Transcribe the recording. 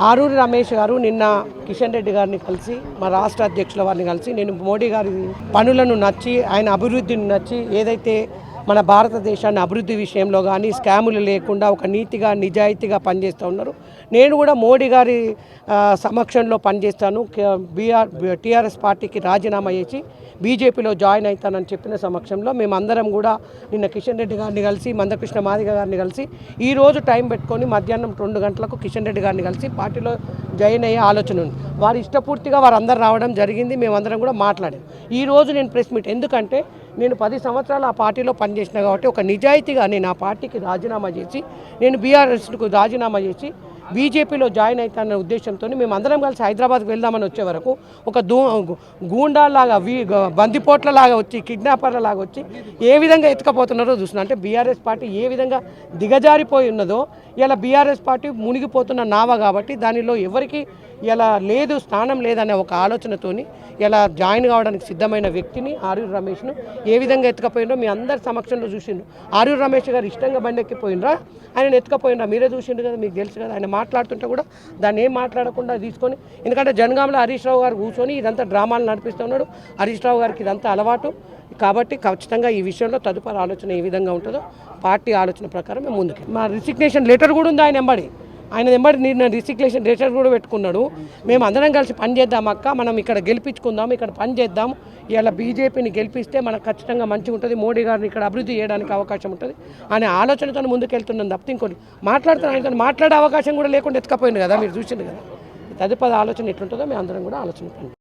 ఆరూరి రమేష్ గారు నిన్న కిషన్ రెడ్డి గారిని కలిసి మా రాష్ట్ర అధ్యక్షుల వారిని కలిసి నేను మోడీ గారి పనులను నచ్చి ఆయన అభివృద్ధిని నచ్చి ఏదైతే మన భారతదేశాన్ని అభివృద్ధి విషయంలో కానీ స్కాములు లేకుండా ఒక నీతిగా నిజాయితీగా పనిచేస్తూ ఉన్నారు. నేను కూడా మోడీ గారి సమక్షంలో పనిచేస్తాను. బీఆర్ టీఆర్ఎస్ పార్టీకి రాజీనామా చేసి బీజేపీలో జాయిన్ అవుతానని చెప్పిన సమక్షంలో మేమందరం కూడా నిన్న కిషన్ రెడ్డి గారిని కలిసి మందకృష్ణ మాదిగ గారిని కలిసి ఈ రోజు టైం పెట్టుకొని మధ్యాహ్నం రెండు గంటలకు కిషన్ రెడ్డి గారిని కలిసి పార్టీలో జాయిన్ అయ్యే ఆలోచన ఉంది. వారి ఇష్టపూర్తిగా వారందరూ రావడం జరిగింది. మేమందరం కూడా మాట్లాడాం. ఈ రోజు నేను ప్రెస్ మీట్ ఎందుకంటే నేను పది సంవత్సరాలు ఆ పార్టీలో పనిచేసిన కాబట్టి ఒక నిజాయితీగా నేను ఆ పార్టీకి రాజీనామా చేసి నేను బీఆర్ఎస్కు రాజీనామా చేసి బీజేపీలో జాయిన్ అవుతానన్న ఉద్దేశంతో మేము అందరం కలిసి హైదరాబాద్కి వెళ్దామని వచ్చే వరకు ఒక దూ గూండాలాగా వీ బందిపోట్లలాగా వచ్చి కిడ్నాపర్లలాగా వచ్చి ఏ విధంగా ఎత్తుకపోతున్నారో చూస్తున్నా. అంటే బీఆర్ఎస్ పార్టీ ఏ విధంగా దిగజారిపోయి ఉన్నదో ఇలా బీఆర్ఎస్ పార్టీ మునిగిపోతున్న నావ కాబట్టి దానిలో ఎవరికి ఇలా లేదు స్థానం లేదనే ఒక ఆలోచనతోని ఇలా జాయిన్ కావడానికి సిద్ధమైన వ్యక్తిని ఆర్యు రమేష్ను ఏ విధంగా ఎత్తుకపోయినో మీ అందరి సమక్షంలో చూసిండ్రు ఆర్యు రమేష్ గారు ఇష్టంగా బండెక్కిపోయినరా ఆయన ఎత్తుకపోయినరా మీరే చూసిండ్రు కదా మీకు తెలుసు కదా ఆయన మాట్లాడుతుంటే కూడా దాన్ని ఏం మాట్లాడకుండా తీసుకొని ఎందుకంటే జనగాంలో హరీష్ రావు గారు కూర్చొని ఇదంతా డ్రామాలు నడిపిస్తున్నాడు హరీష్ రావు గారికి ఇదంతా అలవాటు. కాబట్టి ఖచ్చితంగా ఈ విషయంలో తదుపరి ఆలోచన ఏ విధంగా ఉంటుందో పార్టీ ఆలోచన ప్రకారం మేము ముందుకు మా రిసిగ్నేషన్ లెటర్ కూడా ఉంది ఆయన ఎంబడి. ఆయన ఎంబడి నేను రిసిక్లేషన్ లెటర్ కూడా పెట్టుకున్నాడు. మేము అందరం కలిసి పని చేద్దాం అక్క మనం ఇక్కడ గెలిపించుకుందాం ఇక్కడ పని చేద్దాం. ఇలా బీజేపీని గెలిపిస్తే మనకు ఖచ్చితంగా మంచిగా ఉంటుంది. మోడీ గారిని ఇక్కడ అభివృద్ధి చేయడానికి అవకాశం ఉంటుంది. అనే ఆలోచనతో ముందుకెళ్తున్నాను తప్పితే ఇంకోటి. మాట్లాడుతున్నాను ఆయనతో మాట్లాడే అవకాశం కూడా లేకుండా ఎత్తుకపోయింది కదా మీరు చూసింది కదా. తదుపరి ఆలోచన ఎట్లుంటుందో మేము అందరం కూడా ఆలోచన